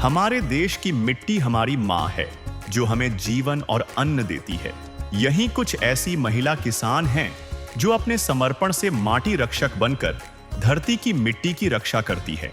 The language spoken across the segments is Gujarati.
हमारे देश की मिट्टी हमारी माँ है, जो हमें जीवन और अन्न देती है। यही कुछ ऐसी महिला किसान हैं, जो अपने समर्पण से माटी रक्षक बनकर धरती की मिट्टी की रक्षा करती है।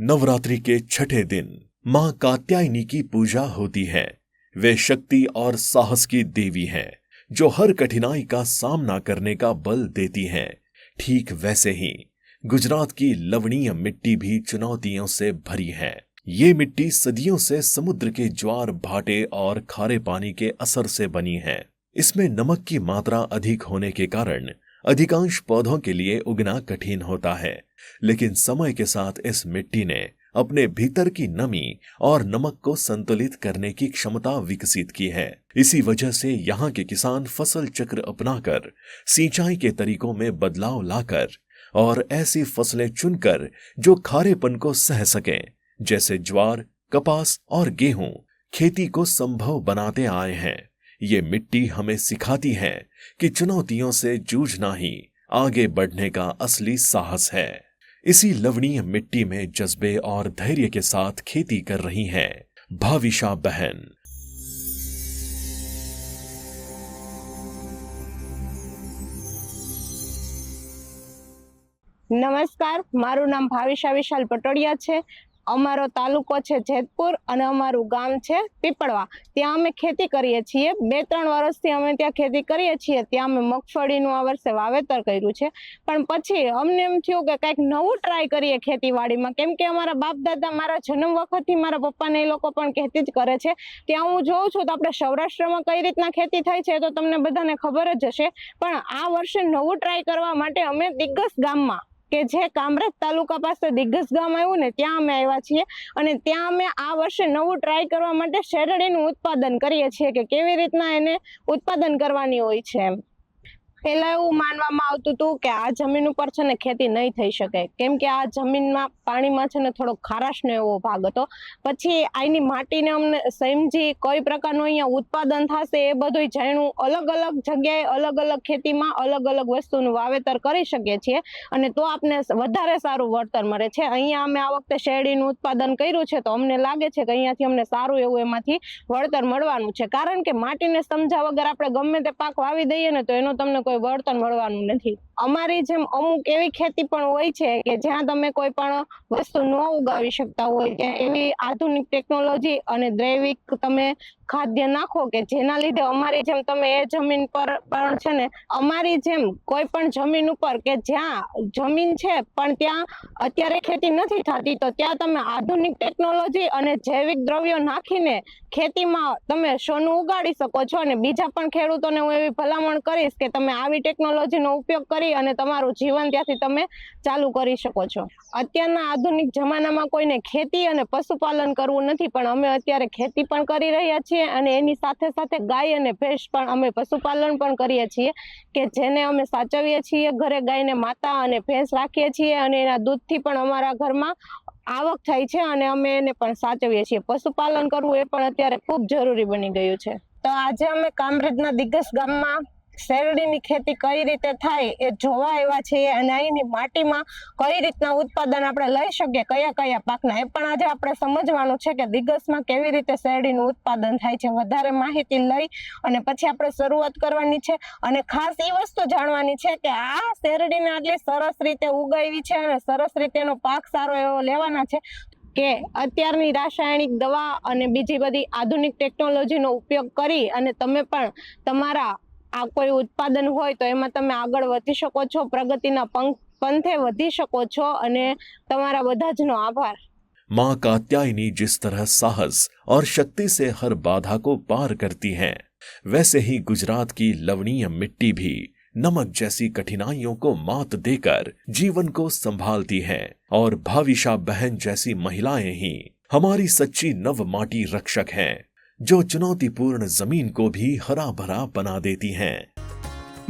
नवरात्रि के छठे दिन, माँ कात्यायनी की पूजा होती है। वे शक्ति और साहस की देवी हैं, जो हर कठिनाई का सामना करने का बल देती हैं। ठीक वैसे ही गुजरात की लवणीय मिट्टी भी चुनौतियों से भरी है। ये मिट्टी सदियों से समुद्र के ज्वार, भाटे और खारे पानी के असर से बनी है। इसमें नमक की मात्रा अधिक होने के कारण अधिकांश पौधों के लिए उगना कठिन होता है। लेकिन समय के साथ इस मिट्टी ने अपने भीतर की नमी और नमक को संतुलित करने की क्षमता विकसित की है। इसी वजह से यहाँ के किसान फ़सल चक्र अपनाकर सिंचाई के तरीकों में बदलाव लाकर और ऐसी फ़सलें चुनकर जो खारेपन को सह सकें, जैसे ज्वार, कपास और गेहूँ, खेती को संभव बनाते आए हैं। ये मिट्टी हमें सिखाती है कि चुनौतियों से जूझना ही आगे बढ़ने का असली साहस है। इसी लवणीय मिट्टी में जज्बे और धैर्य के साथ खेती कर रही हैं भाविशा बहन। નમસ્કાર, મારું નામ ભાવિશા વિશાલ પટોડિયા છે. અમારો તાલુકો છે જેતપુર અને અમારું ગામ છે પીપળવા. ત્યાં અમે ખેતી કરીએ છીએ. બે ત્રણ વર્ષથી અમે ત્યાં ખેતી કરીએ છીએ. ત્યાં અમે મગફળીનું આ વર્ષે વાવેતર કર્યું છે. પણ પછી અમને એમ થયું કે કંઈક નવું ટ્રાય કરીએ ખેતીવાડીમાં. કેમ કે અમારા બાપ દાદા મારા જન્મ વખતથી મારા પપ્પાને એ લોકો પણ ખેતી જ કરે છે. ત્યાં હું જોઉં છું તો આપણે સૌરાષ્ટ્રમાં કઈ રીતના ખેતી થાય છે તો તમને બધાને ખબર જ હશે. પણ આ વર્ષે નવું ટ્રાય કરવા માટે અમે દિગ્ગજ ગામમાં કે જે કામરેજ તાલુકા પાસે દિગ્ગજ ગામ આવ્યું ને ત્યાં અમે આવ્યા છીએ અને ત્યાં અમે આ વર્ષે નવું ટ્રાય કરવા માટે શેરડીનું ઉત્પાદન કરીએ છીએ કે કેવી રીતના એને ઉત્પાદન કરવાની હોય છે એમ. પહેલા એવું માનવામાં આવતું હતું કે આ જમીન ઉપર છે ને ખેતી નહીં થઈ શકે. કેમ કે આ જમીનમાં પાણીમાં છે ને થોડો ખારાશનો એવો ભાગ હતો. પછી આની માટીને અમને સમજી કઈ પ્રકારનું અહીંયા ઉત્પાદન થશે એ બધું જાણ્યું. અલગ અલગ જગ્યાએ અલગ અલગ ખેતીમાં અલગ અલગ વસ્તુનું વાવેતર કરી શકીએ છીએ અને તો આપને વધારે સારું વળતર મળે છે. અહીંયા અમે આ વખતે શેરડીનું ઉત્પાદન કર્યું છે તો અમને લાગે છે કે અહીંયાથી અમને સારું એવું એમાંથી વળતર મળવાનું છે. કારણ કે માટીને સમજ્યા વગર આપણે ગમે તે પાક વાવી દઈએ ને તો એનો તમને કોઈ વળતર મળવાનું નથી. અમારી જેમ અમુક એવી ખેતી પણ હોય છે કે જ્યાં તમે કોઈ પણ વસ્તુ ન ઉગાવી શકતા હોય કે એવી આધુનિક ટેકનોલોજી અને જૈવિક તમે ખાદ્ય નાખો કે જેના લીધે અમારી જેમ તમે એ જમીન પર પણ છે ને, અમારી જેમ કોઈ પણ જમીન ઉપર કે જ્યાં જમીન છે પણ ત્યાં અત્યારે ખેતી નથી થતી, તો ત્યાં તમે આધુનિક ટેકનોલોજી અને જૈવિક દ્રવ્યો નાખીને ખેતીમાં તમે સોનું ઉગાડી શકો છો અને બીજા પણ ખેડૂતોને હું એવી ભલામણ કરીશ કે તમે આવી ટેકનોલોજીનો ઉપયોગ કરી અને તમારું જીવન ત્યાંથી તમે ચાલુ કરી શકો છો. અત્યારના આધુનિક જમાનામાં કોઈને ખેતી અને પશુપાલન કરવું નથી, પણ અમે અત્યારે ખેતી પણ કરી રહ્યા છીએ અને એની સાથે સાથે ગાય અને ભેંસ પણ અમે પશુપાલન પણ કરીએ છીએ કે જેને અમે સાચવીએ છીએ, ઘરે ગાયને માતા અને ભેંસ રાખીએ છીએ અને એના દૂધથી પણ અમારા ઘરમાં આવક થાય છે અને અમે એને પણ સાચવીએ છીએ. પશુપાલન કરવું એ પણ અત્યારે ખૂબ જરૂરી બની ગયું છે. તો આજે અમે કામરેજના દિગ્ગજ ગામમાં શેરડીની ખેતી કઈ રીતે થાય એ જોવા આવ્યા છીએ અને અહીંની માટીમાં કઈ રીતના ઉત્પાદન આપણે લઈ શકીએ, કયા કયા પાકના એ પણ આજે આપણે સમજવાનું છે કે દિગસમાં કેવી રીતે શેરડીનું ઉત્પાદન થાય છે, વધારે માહિતી લઈ અને પછી આપણે શરૂઆત કરવાની છે અને ખાસ એ વસ્તુ જાણવાની છે કે આ શેરડીને આટલી સરસ રીતે ઉગાવી છે અને સરસ રીતે એનો પાક સારો એવો લેવાના છે કે અત્યારની રાસાયણિક દવા અને બીજી બધી આધુનિક ટેકનોલોજીનો ઉપયોગ કરી અને તમે પણ તમારા આ કોઈ ઉત્પાદન હોય તો એમાં તમે આગળ વધી શકો છો પ્રગતિના પંખ પંથે વધી શકો છો અને તમારા બધા જનો આભાર मां कात्यायनी जिस तरह साहस और शक्ति से हर बाधा को पार करती हैं वैसे ही गुजरात की लवणीय मिट्टी भी नमक जैसी कठिनाइयों को मात देकर जीवन को संभालती हैं और भाविशा बहन जैसी महिलाएं ही हमारी सच्ची नव माटी रक्षक हैं जो चुनौतीपूर्ण ज़मीन को भी हरा भरा बना देती हैं।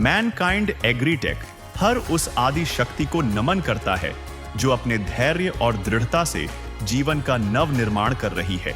मैनकाइंड एग्रीटेक हर उस आदि शक्ति को नमन करता है, जो अपने धैर्य और दृढ़ता से जीवन का नव निर्माण कर रही है।